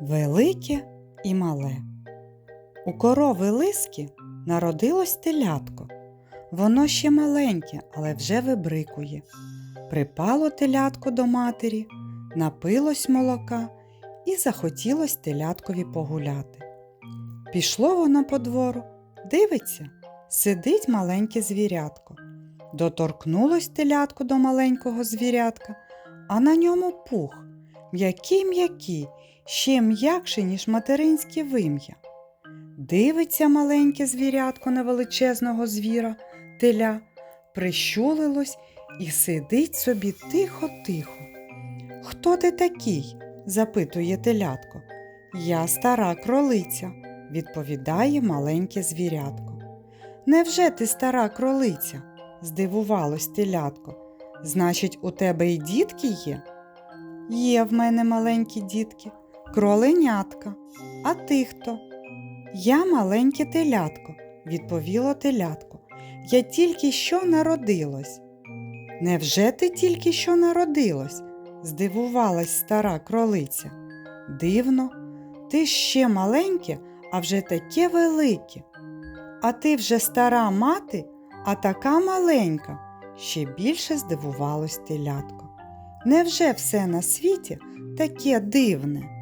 Велике і мале. У корови лиски народилось телятко. Воно ще маленьке, але вже вибрикує. Припало телятко до матері, напилось молока і захотілось теляткові погуляти. Пішло воно по двору, дивиться, сидить маленьке звірятко. Доторкнулось телятко до маленького звірятка, а на ньому пух, м'який м'який, ще м'якший, ніж материнське вим'я. Дивиться маленьке звірятко на величезного звіра, теля, прищулилось і сидить собі тихо-тихо. Хто ти такий? запитує телятко. Я стара кролиця, відповідає маленьке звірятко. Невже ти стара кролиця? здивувалось телятко. Значить, у тебе і дітки є? Є в мене маленькі дітки, кроленятка. А ти хто? Я маленьке телятко, відповіло телятко. Я тільки що народилось. Невже ти тільки що народилось? здивувалась стара кролиця. Дивно, ти ще маленьке, а вже таке велике. А ти вже стара мати, а така маленька, ще більше здивувалось телятко. Невже все на світі таке дивне?